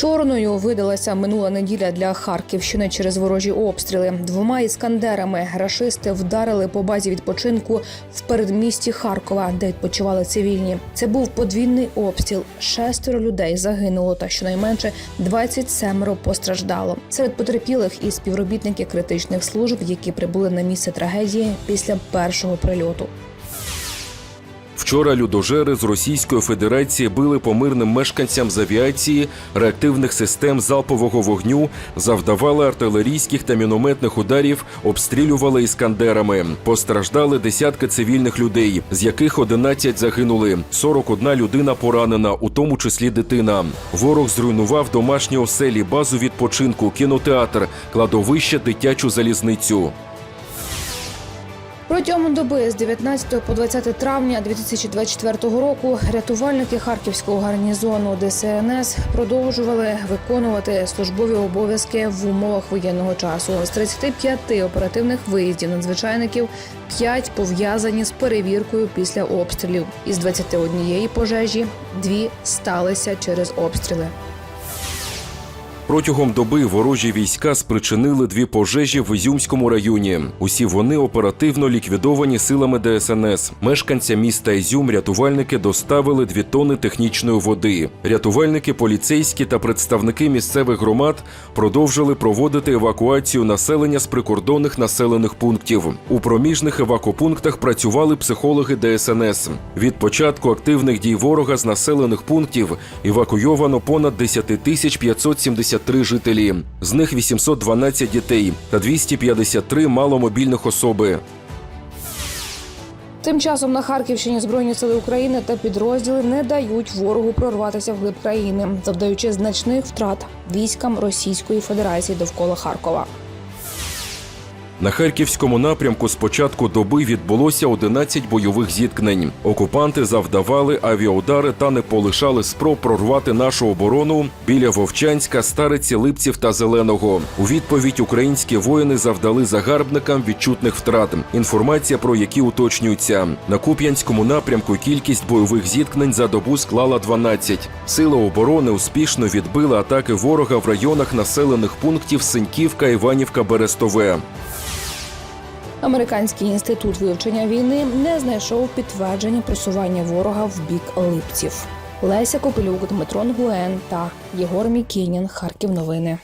Чорною видалася минула неділя для Харківщини через ворожі обстріли. Двома іскандерами рашисти вдарили по базі відпочинку в передмісті Харкова, де відпочивали цивільні. Це був подвійний обстріл. Шестеро людей загинуло, та щонайменше 27 постраждало. Серед потерпілих і співробітники критичних служб, які прибули на місце трагедії після першого прильоту. Вчора людожери з Російської Федерації били по мирним мешканцям з авіації, реактивних систем залпового вогню, завдавали артилерійських та мінометних ударів, обстрілювали іскандерами. Постраждали десятки цивільних людей, з яких 11 загинули. 41 людина поранена, у тому числі дитина. Ворог зруйнував домашні оселі, базу відпочинку, кінотеатр, кладовище, дитячу залізницю. Протягом доби з 19 по 20 травня 2024 року рятувальники харківського гарнізону ДСНС продовжували виконувати службові обов'язки в умовах воєнного часу. З 35 оперативних виїздів надзвичайників 5 пов'язані з перевіркою після обстрілів. Із 21 пожежі дві сталися через обстріли. Протягом доби ворожі війська спричинили дві пожежі в Ізюмському районі. Усі вони оперативно ліквідовані силами ДСНС. Мешканцям міста Ізюм рятувальники доставили дві тони технічної води. Рятувальники, поліцейські та представники місцевих громад продовжили проводити евакуацію населення з прикордонних населених пунктів. У проміжних евакопунктах працювали психологи ДСНС. Від початку активних дій ворога з населених пунктів евакуйовано понад 10 тисяч 573 жителі. З них 812 дітей та 253 маломобільних особи. Тим часом на Харківщині збройні сили України та підрозділи не дають ворогу прорватися вглиб країни, завдаючи значних втрат військам Російської Федерації довкола Харкова. На харківському напрямку з початку доби відбулося 11 бойових зіткнень. Окупанти завдавали авіаудари та не полишали спроб прорвати нашу оборону біля Вовчанська, Стариці, Липців та Зеленого. У відповідь українські воїни завдали загарбникам відчутних втрат. Інформація про які уточнюється на Куп'янському напрямку. Кількість бойових зіткнень за добу склала 12. Сили оборони успішно відбили атаки ворога в районах населених пунктів Синьківка, Іванівка, Берестове. Американський інститут вивчення війни не знайшов підтвердження просування ворога в бік липців. Леся Копилюк, Дмитро Нгуен та Єгор Мікінін. Харків новини.